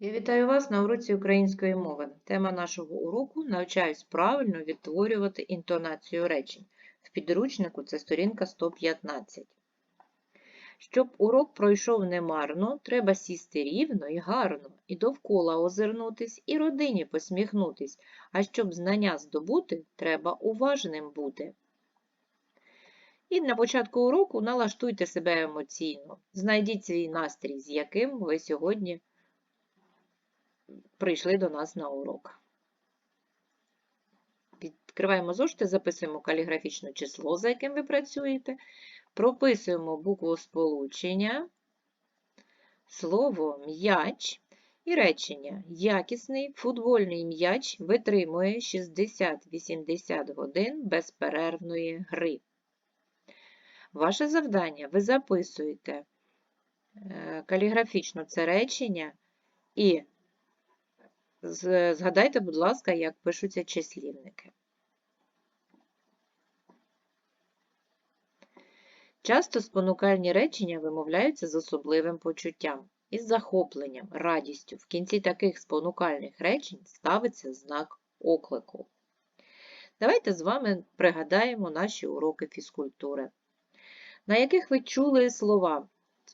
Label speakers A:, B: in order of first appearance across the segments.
A: Я вітаю вас на уроці української мови. Тема нашого уроку навчаюсь правильно відтворювати інтонацію речень. В підручнику це сторінка 115. Щоб урок пройшов немарно, треба сісти рівно і гарно, і довкола озирнутись, і родині посміхнутись, а щоб знання здобути, треба уважним бути. І на початку уроку налаштуйте себе емоційно. Знайдіть свій настрій, з яким ви сьогодні прийшли до нас на урок. Відкриваємо зошити, записуємо каліграфічне число, за яким ви працюєте, прописуємо букву сполучення, слово м'яч і речення. Якісний футбольний м'яч витримує 60-80 годин безперервної гри. Ваше завдання ви записуєте е, каліграфічно це речення і Згадайте, будь ласка, як пишуться числівники. Часто спонукальні речення вимовляються з особливим почуттям, із захопленням, радістю. В кінці таких спонукальних речень ставиться знак оклику. Давайте з вами пригадаємо наші уроки фізкультури, на яких ви чули слова,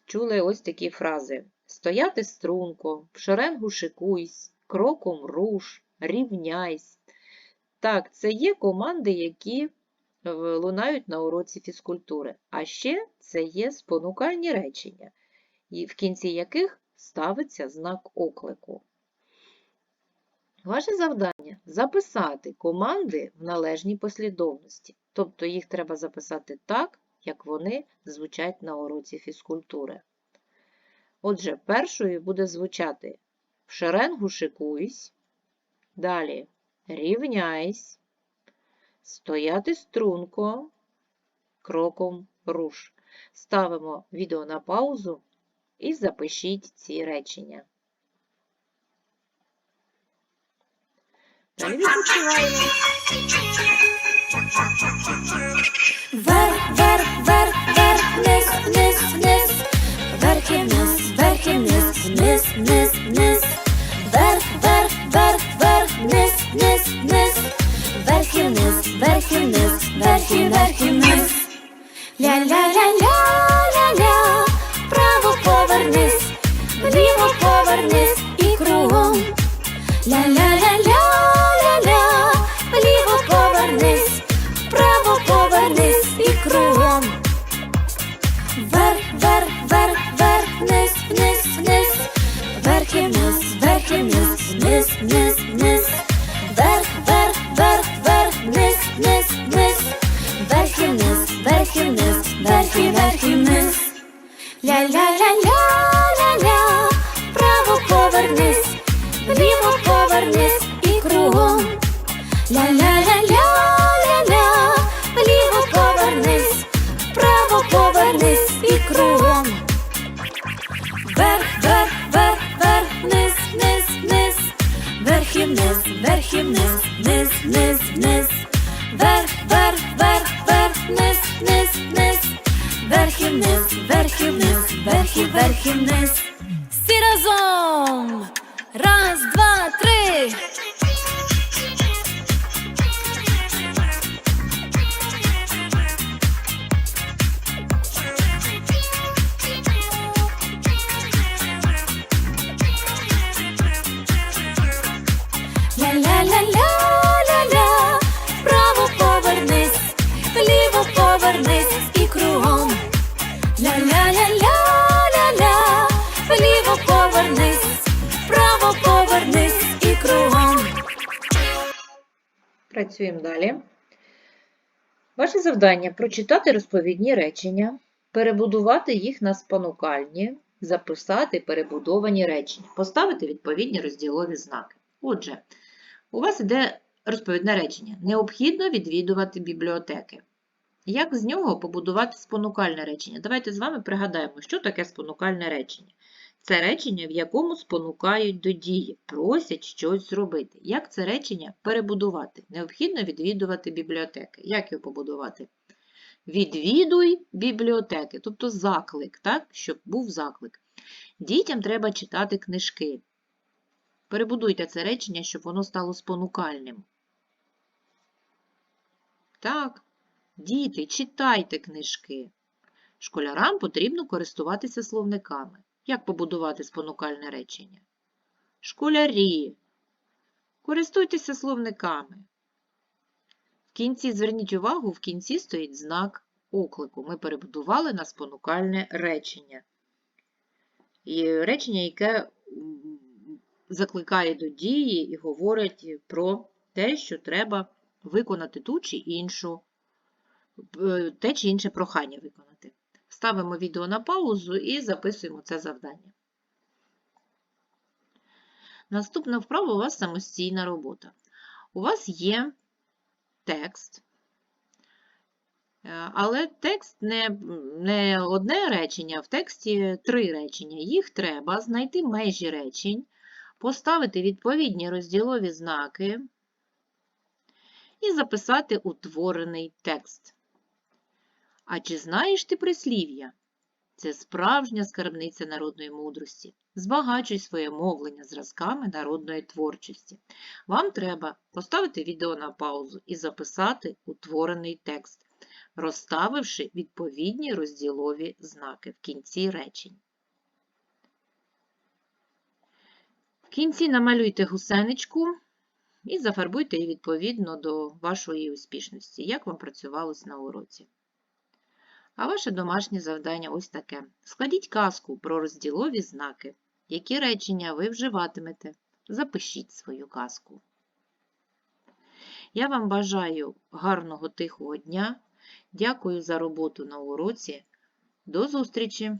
A: чули ось такі фрази: стояти струнко, в шеренгу шикуйсь, кроком руш, рівняйсь. Так, це є команди, які е, лунають на уроці фізкультури. А ще це є спонукальні речення, в кінці яких ставиться знак оклику. Ваше завдання записати команди в належній послідовності. Тобто їх треба записати так, як вони звучать на уроці фізкультури. Отже, першою буде звучати в шеренгу шикуйсь, далі рівняйсь, стояти струнко, кроком руш. Ставимо відео на паузу і запишіть ці речення. Далі відпочиваємо.
B: Вверх і вниз, вверх і вниз. Ля-ля-ля-ля-ля-ля, вправо повернись, вліво повернись і кругом. Ля-ля-ля-ля-ля-ля, вліво повернись, вправо повернись і кругом. Вверх, вверх, вверх, вверх, вниз, вниз, вниз, вверх і вниз, вверх і вниз, вниз, вниз, повернись, вліво повернись і кругом. Ля-ля-ля-ля-ля-ля, вліво повернись, вправо повернись і кругом. Вверх, вверх, вверх, вверх, вниз, вниз, вниз, вверх і вниз, вверх і вниз, вниз, вниз, вниз, вверх, вверх, вверх, вверх, вниз, вниз, вниз, вверх і вниз, вверх і вниз, вверх і вверх і вниз. Разом! Раз, два, три!
A: Працюємо далі. Ваше завдання прочитати розповідні речення, перебудувати їх на спонукальні, записати перебудовані речення, поставити відповідні розділові знаки. Отже, у вас йде розповідне речення. Необхідно відвідувати бібліотеки. Як з нього побудувати спонукальне речення? Давайте з вами пригадаємо, що таке спонукальне речення. Це речення, в якому спонукають до дії, просять щось зробити. Як це речення перебудувати? Необхідно відвідувати бібліотеки. Як його побудувати? Відвідуй бібліотеки, тобто заклик, так? щоб був заклик. Дітям треба читати книжки. Перебудуйте це речення, щоб воно стало спонукальним. Так, діти, читайте книжки. Школярам потрібно користуватися словниками. Як побудувати спонукальне речення? Школярі, користуйтеся словниками. В кінці зверніть увагу, в кінці стоїть знак оклику. Ми перебудували на спонукальне речення. І речення, яке закликає до дії і говорить про те, що треба виконати ту чи іншу, е, те чи інше прохання виконати. Ставимо відео на паузу і записуємо це завдання. Наступна вправа у вас самостійна робота. У вас є текст, але текст не, не одне речення, в тексті три речення. Їх треба знайти межі речень, поставити відповідні розділові знаки і записати утворений текст. А чи знаєш ти прислів'я? Це справжня скарбниця народної мудрості. Збагачуй своє мовлення зразками народної творчості. Вам треба поставити відео на паузу і записати утворений текст, розставивши відповідні розділові знаки в кінці речень. В кінці намалюйте гусеничку і зафарбуйте її відповідно до вашої успішності, як вам працювалось на уроці. А ваше домашнє завдання ось таке. Складіть казку про розділові знаки. Які речення ви вживатимете? Запишіть свою казку. Я вам бажаю гарного тихого дня. Дякую за роботу на уроці. До зустрічі!